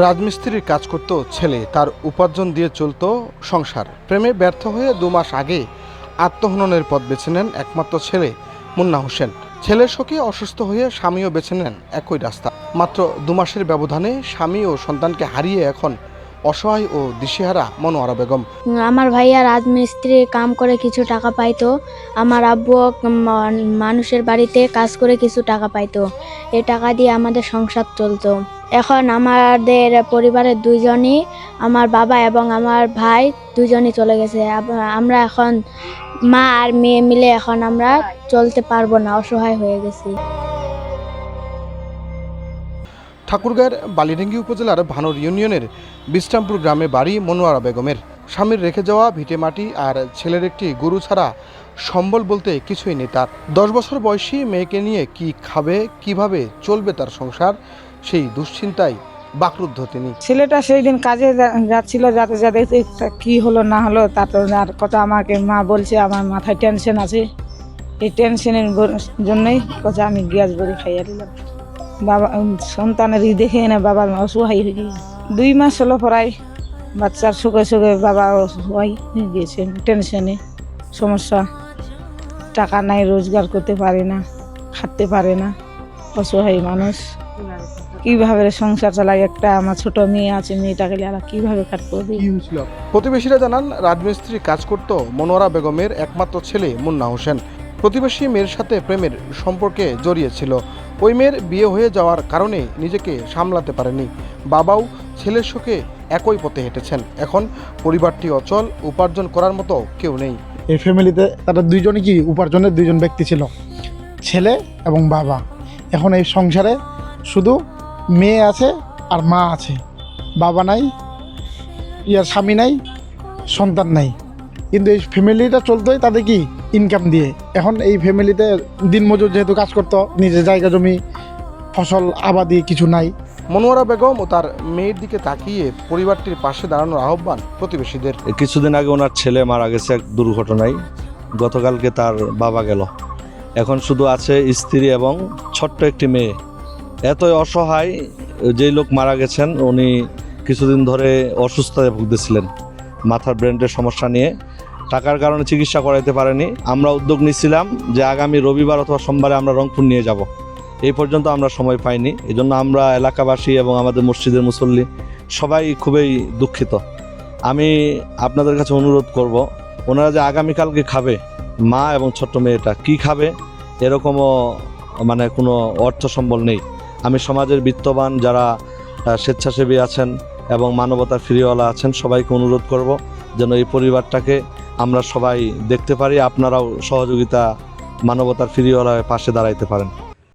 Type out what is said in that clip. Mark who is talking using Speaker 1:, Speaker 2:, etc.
Speaker 1: রাজমিস্ত্রির কাজ করত ছেলে, তার উপার্জন দিয়ে চলতো সংসার। প্রেমে ব্যর্থ হয়ে দু মাস আগে আত্মহননের পথ বেছে নেন একমাত্র ছেলে, মুন্না হোসেন। ছেলের শোকে অসুস্থ হয়ে স্বামীও বেছে নেন একই রাস্তা। মাত্র দু মাসের ব্যবধানে স্বামী ও সন্তানকে হারিয়ে এখন অসহায় ও দিশেহারা মনোয়ারা বেগম।
Speaker 2: আমার ভাইয়া রাজমিস্ত্রি কাম করে কিছু টাকা পাইতো। আমার আব্বু মানুষের বাড়িতে কাজ করে কিছু টাকা পাইতো। এ টাকা দিয়ে আমাদের সংসার চলতো। এখন আমাদের পরিবারের দুইজনই, আমার বাবা এবং আমার ভাই দুজনই চলে গেছে। আমরা এখন মা আর মেয়ে মিলে এখন আমরা চলতে পারব না, অসহায় হয়ে গেছি।
Speaker 1: ঠাকুরগাঁয়ের বালিডাঙ্গি উপজেলার ভানুর ইউনিয়নের বিশ্রামপুর গ্রামে বাড়ি মনোয়ারা বেগমের। স্বামীর রেখে যাওয়া ভিটেমাটি আর ছেলের একটি গরু ছাড়া সম্বল বলতে কিছুই নেই তার। দশ বছর বয়সী মেয়েকে নিয়ে কি খাবে, কীভাবে চলবে তার সংসার সেই দুশ্চিন্তায় বাকরুদ্ধ তিনি।
Speaker 3: ছেলেটা সেই দিন কাজে যাচ্ছিল, যাতে যাতে কি হলো, না হলো তা তো আর কথা আমাকে মা বলছে, আমার মাথায় টেনশন আছে। এই টেনশনের জন্যই কথা আমি গ্যাস বড়ি খাইয়ে দিলাম। বাবা সন্তানের দেখে এনে বাবার অসহায় হয়ে গিয়েছে। দুই মাস হলো প্রায় বাচ্চার সুখে সুখে বাবা অসহায় হয়ে গিয়েছে টেনশনে সমস্যা, টাকা নাই, রোজগার করতে পারে না, খাটতে পারে না। অসহায় মানুষ। কীভাবে সংসার চালাই একটা আমার ছোট মেয়ে আছে মেয়েটাকে আর কীভাবে কাটবো
Speaker 1: প্রতিবেশীরা জানান রাজমিস্ত্রি কাজ করত মনোয়ারা বেগমের একমাত্র ছেলে মুন্না হোসেন। প্রতিবেশী মেয়ের সাথে প্রেমের সম্পর্কে জড়িয়েছিল। ওই মেয়ের বিয়ে হয়ে যাওয়ার কারণে নিজেকে সামলাতে পারেনি। বাবাও ছেলের শোকে একই পথে হেঁটেছেন। এখন পরিবারটি অচল উপার্জন করার মতো কেউ নেই।
Speaker 4: এই ফ্যামিলিতে তারা দুইজনই কি উপার্জনের দুইজন ব্যক্তি ছিল? ছেলে এবং বাবা। এখন এই সংসারে শুধু মেয়ে আছে আর মা আছে। বাবা নাই ইয়ার স্বামী নাই সন্তান নাই। কিন্তু এই ফ্যামিলিটা চলতোই তাদের কি ইনকাম দিয়ে। এখন এই ফ্যামিলিতে দিনমজুর যেহেতু কাজ করতো নিজের জায়গা জমি ফসল আবাদি কিছু নাই।
Speaker 1: মনোয়ারা বেগম ও তার মেয়ের দিকে তাকিয়ে পরিবারটির পাশে দাঁড়ানোর আহ্বান প্রতিবেশীদের।
Speaker 5: কিছুদিন আগে ওনার ছেলে মারা গেছে এক দুর্ঘটনায়। গতকালকে তার বাবা গেল। এখন শুধু আছে স্ত্রী এবং ছোট্ট একটি মেয়ে। এতই অসহায় যেই লোক মারা গেছেন, উনি কিছুদিন ধরে অসুস্থতায় ভুগতেছিলেন মাথার ব্রেনের সমস্যা নিয়ে। টাকার কারণে চিকিৎসা করাইতে পারেনি। আমরা উদ্যোগ নিয়েছিলাম যে আগামী রবিবার অথবা সোমবারে আমরা রংপুর নিয়ে যাব। এই পর্যন্ত আমরা সময় পাইনি। এই জন্য আমরা এলাকাবাসী এবং আমাদের মসজিদের মুসল্লি সবাই খুবই দুঃখিত। আমি আপনাদের কাছে অনুরোধ করব, ওনারা যে আগামীকালকে খাবে, মা এবং ছোট্ট মেয়েটা কি খাবে, এরকমও মানে কোনো অর্থ সম্বল নেই। আমি সমাজের বিত্তবান যারা স্বেচ্ছাসেবী আছেন এবং মানবতার ফিরিওয়ালা আছেন, সবাইকে অনুরোধ করব যেন এই পরিবারটাকে আমরা সবাই দেখতে পারি, আপনারাও সহযোগিতা মানবতার ফিরিওয়ালা পাশে দাঁড়াইতে পারেন।